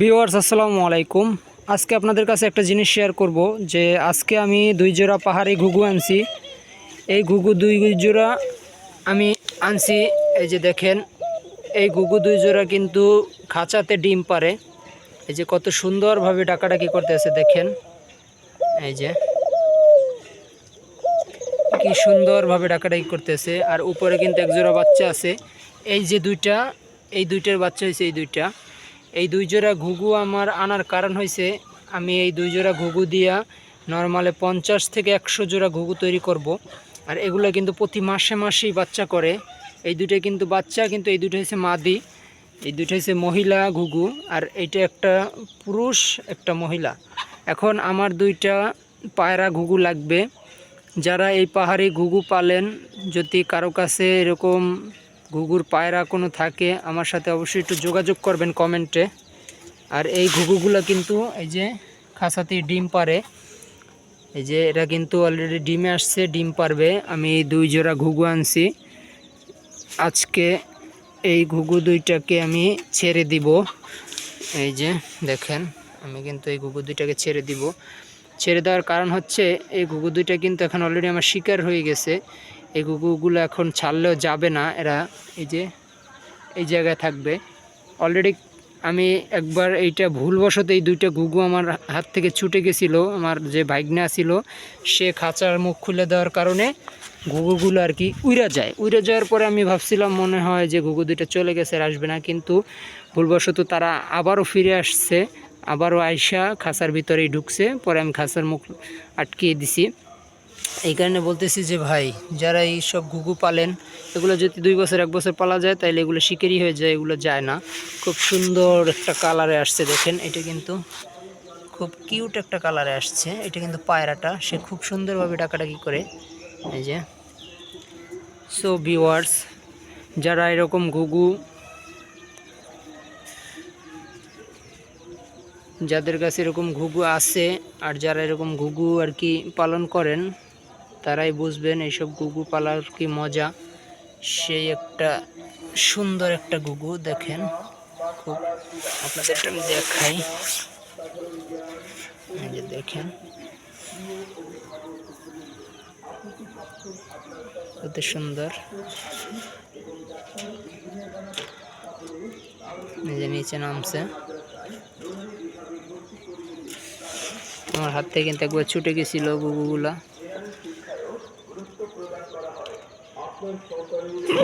Viewers, আসসালামু আলাইকুম। আজকে আপনাদের কাছে একটা জিনিস শেয়ার করব যে আজকে আমি দুই জোড়া পাহাড়ি ঘুঘু আনছি। এই ঘুঘু দুই জোড়া আমি আনছি, এই যে দেখেন, এই ঘুঘু দুই জোড়া কিন্তু খাঁচাতে ডিম পারে এই যে কত সুন্দরভাবে ডাকাডাকি করতে আছে, দেখেন। এই যে, কি সুন্দরভাবে ডাকাডাকি করতেছে আর উপরে কিন্তু এক জোড়া বাচ্চা আছে। এই যে দুইটা, এই দুইটার বাচ্চা হয়েছে এই দুইটা। এই দুই জোড়া ঘুঘু আমার আনার কারণ হয়েছে আমি এই দুই জোড়া ঘুঘু দিয়া নর্মালে পঞ্চাশ থেকে একশো জোড়া ঘুঘু তৈরি করব। আর এগুলো কিন্তু প্রতি মাসে মাসেই বাচ্চা করে। এই দুইটা কিন্তু বাচ্চা, কিন্তু এই দুটো হচ্ছে মাদি, এই দুটো হচ্ছে মহিলা ঘুঘু, আর এইটা একটা পুরুষ, একটা মহিলা। এখন আমার দুইটা পায়রা ঘুঘু লাগবে। যারা এই পাহাড়ি ঘুঘু পালেন, যদি কারও কাছে এরকম ঘুঘুর পায়রা কোনো থাকে, আমার সাথে অবশ্যই একটু যোগাযোগ করবেন কমেন্টে। আর এই ঘুঘুগুলো কিন্তু এই যে খাসাতে ডিম পারে, এই যে এটা কিন্তু অলরেডি ডিমে আসছে, ডিম পারবে। আমি দুই জোড়া ঘুঘু আনছি। আজকে এই ঘুঘু দুইটাকে আমি ছেড়ে দিব। এই যে দেখেন, আমি কিন্তু এই ঘুঘু দুইটাকে ছেড়ে দিব। ছেড়ে দেওয়ার কারণ হচ্ছে, এই ঘুঘু দুইটা কিন্তু এখন অলরেডি আমার শিকার হয়ে গেছে। এই ঘুঘুগুলো এখন ছাড়লেও যাবে না, এরা এই যে, এই জায়গায় থাকবে। অলরেডি আমি একবার এইটা ভুলবশত এই দুইটা ঘুঘু আমার হাত থেকে ছুটে গেছিল, আমার যে ভাইগনা ছিল, সে খাঁচার মুখ খুলে দেওয়ার কারণে ঘুঘুগুলো আর কি উড়ে যায়। উড়ে যাওয়ার পরে আমি ভাবছিলাম মনে হয় যে ঘুঘু দুইটা চলে গেছে আসবে না, কিন্তু ভুলবশত তারা আবারও ফিরে আসছে, আবারও আয়সা খাঁচার ভিতরেই ঢুকছে, পরে আমি খাঁচার মুখ আটকিয়ে দিছি। এই কারণে বলতেছি যে ভাই, যারা এই সব ঘুঘু পালেন, এগুলো যদি দুই বছর, এক বছর পালা যায় তাহলে এগুলো শিকারি হয়ে যায়, এগুলো যায় না। খুব সুন্দর একটা কালারে আসছে দেখেন, এটা কিন্তু খুব কিউট একটা কালারে আসছে, এটা কিন্তু পায়রাটা, সে খুব সুন্দরভাবে ডাকাডাকি করে। এই যে সো ভিওয়ার্স যারা এরকম ঘুঘু, যাদের কাছে এরকম ঘুঘু আছে, আর যারা এরকম ঘুঘু আর কি পালন করেন তারাই বুঝবেন এইসব ঘুঘু পালার কি মজা। সেই একটা সুন্দর একটা ঘুঘু দেখেন। খুব আপনাদের আমি দেখাই। দেখেন। কত সুন্দর। যে নিচে নামছে। আমার হাত থেকে কিন্তু একবার ছুটে গেছিল গুগুগুলা। আপনার সহকারী